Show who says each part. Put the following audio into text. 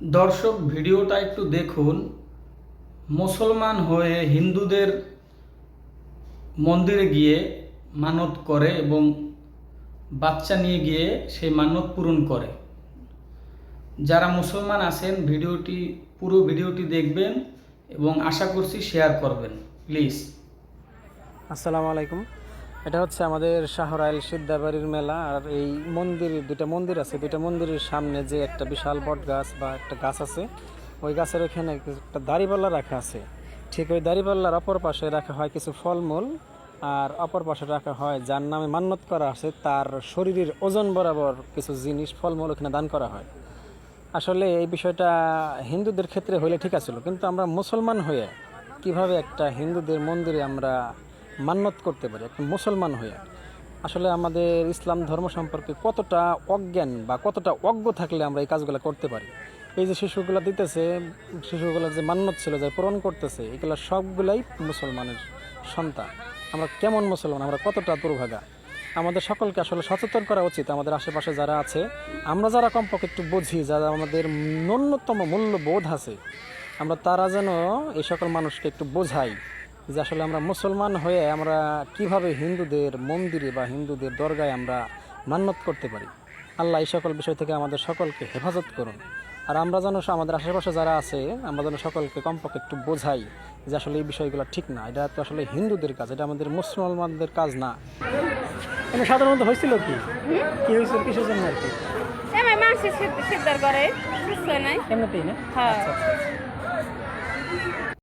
Speaker 1: দর্শক ভিডিওটা একটু দেখুন। মুসলমান হয়ে হিন্দুদের মন্দিরে গিয়ে মানত করে এবং বাচ্চা নিয়ে গিয়ে সেই মানত পূরণ করে। যারা মুসলমান আছেন, ভিডিওটি, পুরো ভিডিওটি দেখবেন এবং আশা করছি শেয়ার করবেন। প্লিজ
Speaker 2: আসসালামু আলাইকুম। এটা হচ্ছে আমাদের শাহরাইল সিদ্ধাবাড়ির মেলা, আর এই মন্দির দুটা মন্দির আছে। দুটা মন্দিরের সামনে যে একটা বিশাল বট গাছ বা একটা গাছ আছে, ওই গাছের ওখানে একটা দাড়িপাল্লা রাখা আছে। ঠিক ওই দাড়িপাল্লার অপর পাশে রাখা হয় কিছু ফলমূল, আর অপর পাশে রাখা হয় যার নামে মান্যত করা আছে, তার শরীরের ওজন বরাবর কিছু জিনিস, ফলমূল ওখানে দান করা হয়। আসলে এই বিষয়টা হিন্দুদের ক্ষেত্রে হইলে ঠিক আছিল, কিন্তু আমরা মুসলমান হয়ে কীভাবে একটা হিন্দুদের মন্দিরে আমরা মান্যত করতে পারি একটা মুসলমান হয়ে। আসলে আমাদের ইসলাম ধর্ম সম্পর্কে কতটা অজ্ঞান বা কতটা অজ্ঞ থাকলে আমরা এই কাজগুলো করতে পারি? এই যে শিশুগুলো দিতেছে, শিশুগুলোর যে মান্যত ছিল যে পূরণ করতেছে, এগুলো সবগুলাই মুসলমানের সন্তান। আমরা কেমন মুসলমান? আমরা কতটা দুর্ভাগা? আমাদের সকলকে আসলে সচেতন করা উচিত। আমাদের আশেপাশে যারা আছে, আমরা যারা কমপক্ষে একটু বুঝি, যারা আমাদের ন্যূনতম মূল্যবোধ আছে, আমরা তারা যেন এই সকল মানুষকে একটু বোঝাই। যে আসলে আমরা মুসলমান হয়ে আমরা কীভাবে হিন্দুদের মন্দিরে বা হিন্দুদের দরগায় আমরা মান্যত করতে পারি? আল্লাহ এই সকল বিষয় থেকে আমাদের সকলকে হেফাজত করুন। আর আমরা যেন আমাদের আশেপাশে যারা আছে আমরা যেন সকলকে কমপক্ষে একটু বোঝাই যে আসলে এই বিষয়গুলো ঠিক না। এটা তো আসলে হিন্দুদের কাজ এটা আমাদের মুসলমানদের কাজ না। এটা সাধারণত হয়েছিল কি? কি হয়েছিল কিসের জন্য আর কি? এমনিতেই না? আচ্ছা।